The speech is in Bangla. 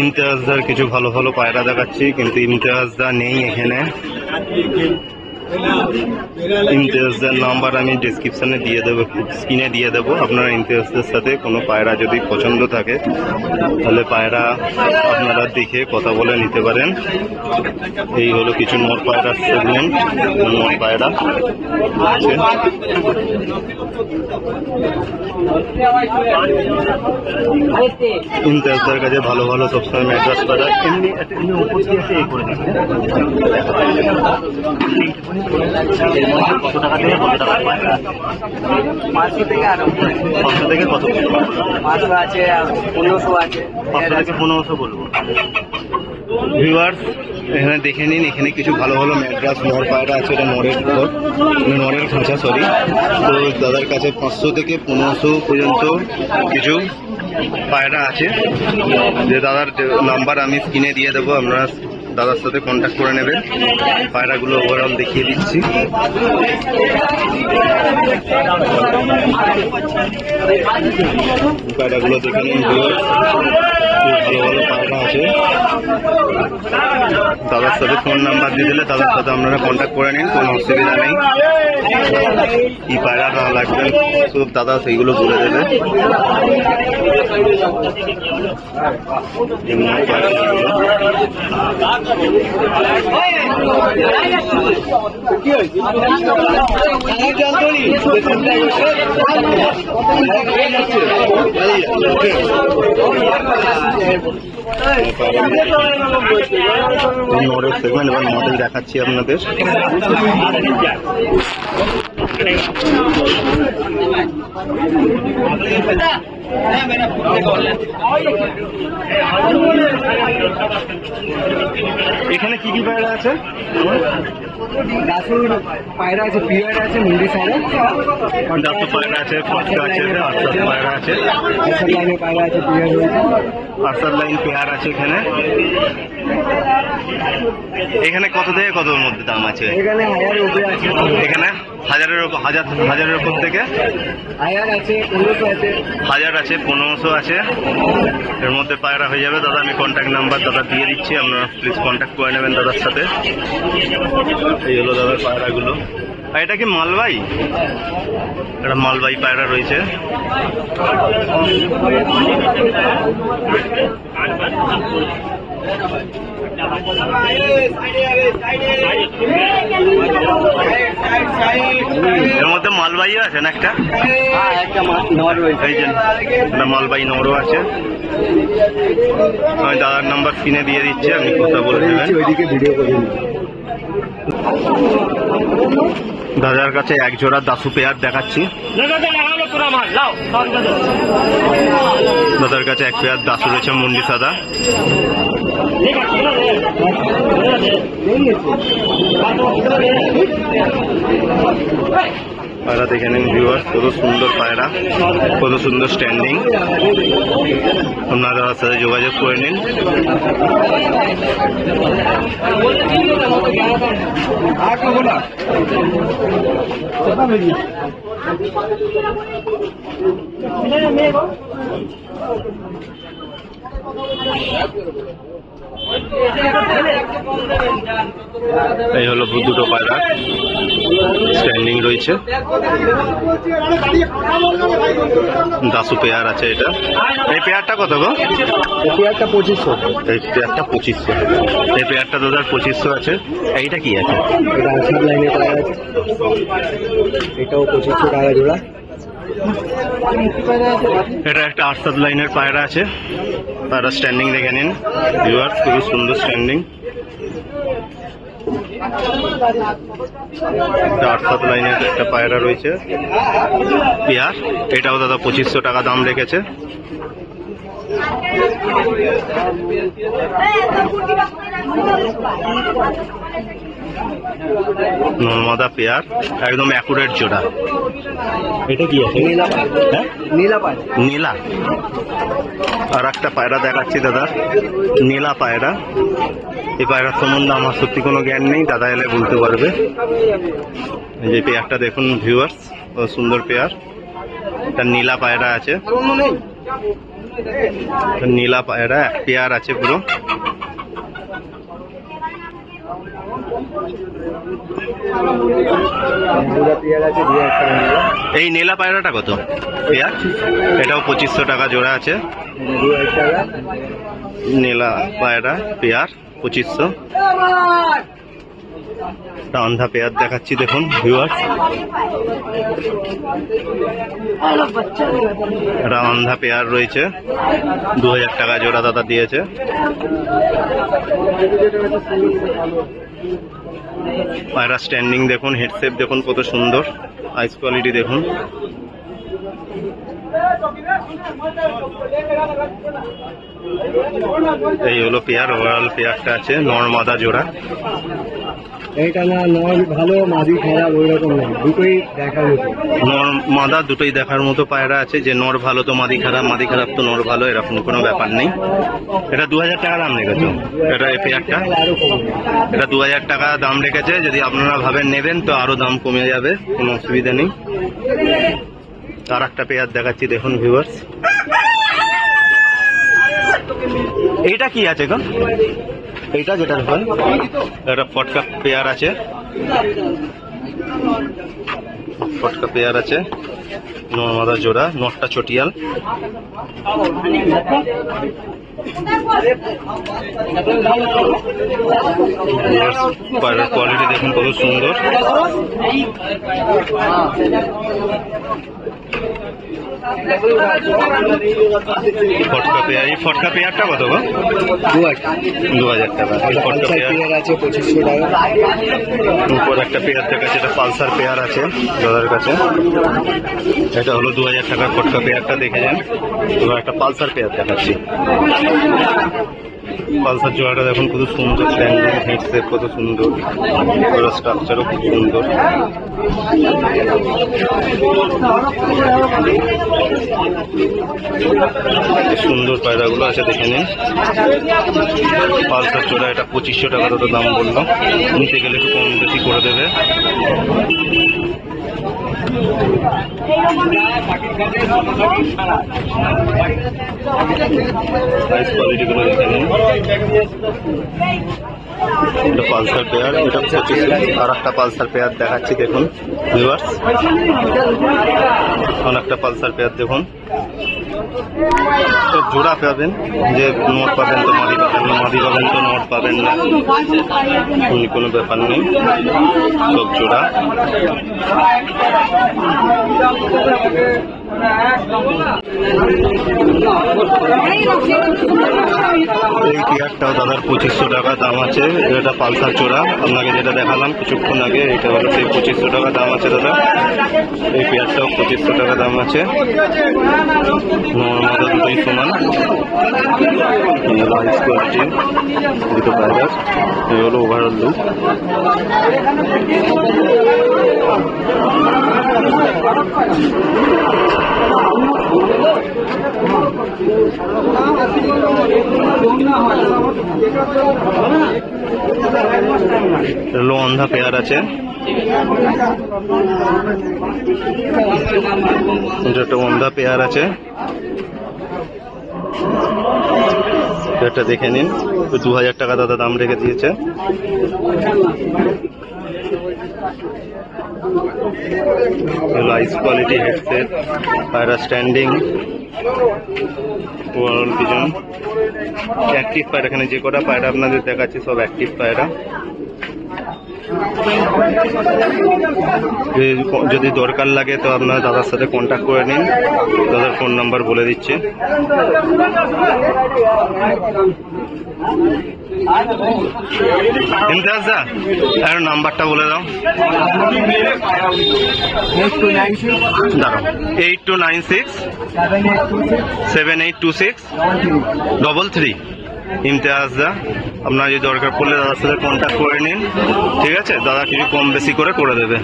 ইমতিয়াজদার কিছু ভালো ভালো পায়রা দেখাচ্ছি কিন্তু ইমতিয়াজদা নেই এখানে। ইমতিয়াজদের নাম্বার আমি ডিসক্রিপশনে দিয়ে দেবো স্ক্রিনে দিয়ে দেবো। আপনারা ইমতিয়াজদের সাথে কোনো পায়রা যদি পছন্দ থাকে, তাহলে পায়রা আপনারা দেখে কথা বলে নিতে পারেন। এই হলো কিছু নর পায়রা সেগমেন্ট নর পায়রা ইমতিয়াজদের কাছে ভালো ভালো সবসময় ম্যাড্রাস পায়রা এমনি উপর দিয়ে এসে পাঁচশো থেকে পনেরোশো আছে পনেরোশো ভিউয়ার্স এখানে দেখে নিন, এখানে কিছু ভালো ভালো ম্যাড্রাস নর পায়রা আছে, এটা নরের মানে নরের খাঁচা সরি তো দাদার কাছে পাঁচশো থেকে পনেরোশো পর্যন্ত কিছু পায়রা আছে। যে দাদার নাম্বার আমি স্ক্রিনে দিয়ে দেবো আপনারা দাদার সাথে কন্ট্যাক্ট করে নেবেন পায়রাগুলো ওভারঅল দেখিয়ে দিচ্ছি। পায়রাগুলো দেখে নিন। ভালো ভালো পায়রা আছে দাদার সাথে ফোন নাম্বার দিয়ে দিলে দাদার সাথে আপনারা কন্ট্যাক্ট করে নিন, কোনো অসুবিধা নেই কি পায়রা না লাগবে সব দাদা সেইগুলো বলে দেবে। এই সেগমেন্ট এবার মডেল দেখাচ্ছি আপনাদের। এখানে কি কি পায়রা আছে? দাসুর পায়রা আছে পিয়ার আছে মুন্ডি সাইডে পায়রা আছে ফটকা আছে আরসাদ পায়রা আছে। লাইনে পায়রা আছে পিয়ার আরসাদ লাইন পেয়ার আছে এখানে। এখানে কত থেকে কতর মধ্যে দাম আছে? এখানে হায়ার উপরে আছে। এখানে? হাজারের হাজার হাজারের উপর থেকে হায়ার আছে পনেরোশো আছে। হাজার আছে পনেরোশো আছে। এর মধ্যে পায়রা হয়ে যাবে। দাদা আমি কন্ট্যাক্ট নাম্বার দাদা দিয়ে দিচ্ছি। আপনারা প্লিজ কন্ট্যাক্ট করে নেবেন দাদার সাথে। এই হলো দাদার পায়রাগুলো। আর এটা কি মালবাই এটা মালবাই পায়রা রয়েছে। এর মধ্যে মালবাইও আছে না একটা মালবাই নরও আছে। আমি দাদার নাম্বার কিনে দিয়ে দিচ্ছি, আপনি কথা বলে দেবেন দাদার কাছে এক জোড়া দাসু পেয়ার দেখাচ্ছি। দাদার কাছে এক পেয়ার দাসু রয়েছে মুন্ডি সাদা। পায়রা দেখে নিন ভিউয়ার্স কত সুন্দর পায়রা, কত সুন্দর স্ট্যান্ডিং আপনারা সাথে যোগাযোগ করে নিন। এই হলো দুটো পায়রা। স্ট্যান্ডিং রয়েছে। দাসু পেয়ার আছে এটা। এই পেয়ারটা কত গো? পেয়ারটা পঁচিশশো। এই পেয়ারটা পঁচিশশো। এই পেয়ারটা দাদার পঁচিশশো আছে। এইটা কি আছে? এটা আসার লাইনে পায়রা আছে। এটাও পঁচিশশো টাকা জোড়া। এটা একটা আটসাদ লাইনের পায়রা আছে। পায়রা স্ট্যান্ডিং দেখে নিন। ভিউয়ার্স খুবই সুন্দর স্ট্যান্ডিং একটা আটসাদ লাইনের একটা পায়রা রয়েছে। পেয়ার এটাও দাদা পঁচিশশো টাকা দাম রেখেছে। নর্মদা পেয়ার একদম অ্যাকুরেট জোড়া। এটা কি আছে? নীলা হ্যাঁ? নীলা পায়রা নীলা। আর একটা পায়রা দেখাচ্ছি দাদা। নীলা পায়রা। এই পায়রার সম্বন্ধে আমার সত্যি কোনো জ্ঞান নেই দাদা এলে বলতে পারবে। এই যে পেয়ারটা দেখুন ভিউয়ার্স সুন্দর পেয়ার। একটা নীলা পায়রা আছে। নীলা পায়রা এক পেয়ার আছে পুরো দুটা পেয়ার আছে দু হাজার টাকা নিয়ে এই নীলা পায়রাটা কত? পেয়ার? এটাও পঁচিশশো টাকা জোড়া আছে। নীলা পায়রা, পেয়ার, পঁচিশশো। একটা আন্ধা পেয়ার দেখাচ্ছি, দেখুন ভিউয়ার্স একটা আন্ধা পেয়ার রয়েছে। দু হাজার টাকা জোড়া দাদা দিয়েছে। পায়রা স্ট্যান্ডিং দেখুন হেডসেপ দেখুন কত সুন্দর আইস কোয়ালিটি দেখুন। এই হলো পেয়ার ওভারঅল পেয়ারটা আছে নর্মাদা জোড়া। এইটা না নয় ভালো মাদি খারাপ ওই রকম না দুটোই দেখার মতো। নর মাদা দুটোই দেখার মতো পায়রা আছে যে নর ভালো তো মাদি খারাপ মাদি খারাপ তো নর ভালো এরকম কোনো ব্যাপার নেই। এটা দু হাজার টাকা দাম রেখেছো এটা এই পেয়ারটা? এটা দু হাজার টাকা দাম রেখেছে যদি আপনারা ভাবেন নেবেন তো আরও দাম কমে যাবে কোনো অসুবিধা নেই। আর একটা পেয়ার দেখাচ্ছি, দেখুন ভিউয়ার্স এইটা কি আছে এখন এইটা যেটা দেখুন, এটা ফটকা পেয়ার আছে। ফটকা পেয়ার আছে, নর্মাদা জোড়া, নটটা চটিয়াল। কোয়ালিটি দেখুন কত সুন্দর। ফটকা পেয়ার এই ফটকা পেয়ারটা কত গো? দু হাজার টাকা। ফটকা পালসার পেয়ার পেয়ার আছে পঁচিশশো টাকা। উপর একটা পেয়ার দেখাচ্ছে এটা পালসার পেয়ার আছে দাদার কাছে। এটা হলো দু হাজার টাকার ফটকা পেয়ারটা দেখে যান। এবার একটা পালসার পেয়ার দেখাচ্ছি। পালসার জোড়াটা দেখুন কত সুন্দর হেডসেট কত সুন্দর স্ট্রাকচারও খুব সুন্দর। সুন্দর পায়রাগুলো আছে, দেখে নিন। পালসার জোড়া, এটা পঁচিশশো টাকা তো দাম বলল নিতে গেলে একটু কম বেশি করে দেবে। এটা পালসার পেয়ার, এটা পঁচিশ আর একটা পালসার পেয়ার দেখাচ্ছি, দেখুন একটা পালসার পেয়ার দেখুন। তো জোড়া পাবেন, যে নোট পাবেন তো মাদি পাবেন না মাদি পাবেন তো নোট পাবেন না। কোনো ব্যাপার নেই, সব জোড়া। এই পেয়ারটাও দাদার পঁচিশশো টাকা দাম আছে, এটা পালসার চোরা। আপনাকে যেটা দেখালাম, কিছুক্ষণ আগে এটা হলো সেই পঁচিশশো টাকা দাম আছে দাদা। এই পেয়ারটাও পঁচিশশো টাকা দাম আছে। নর্মাদা দুটোই সমান। রাইস কোয়ালিটি দুটো প্রাইস এই হলো ওভারঅল লুক অন্ধা পেয়ার আছে। একটা অন্ধা পেয়ার আছে। এটা দেখে নিন। দু হাজার টাকা দাদা দাম রেখে দিয়েছে। আইস কোয়ালিটি হেডসেট পায়রা স্ট্যান্ডিং পিজন অ্যাক্টিভ পায়রা এখানে? যে কটা পায়রা আপনাদের দেখাচ্ছি, সব অ্যাক্টিভ পায়রা যদি দরকার লাগে, তো আপনারা দাদার সাথে কন্ট্যাক্ট করে নিন। দাদার ফোন নাম্বার বলে দিচ্ছে। ইমতিয়াজ আর নাম্বারটা বলে দাও। দাঁড়াও eight two nine six seven eight two six double three Imtiaz দা, আপনার যদি দরকার পড়লে দাদার সাথে কন্ট্যাক্ট করে নিন, ঠিক আছে? দাদা কিছু কম বেশি করে করে দেবে।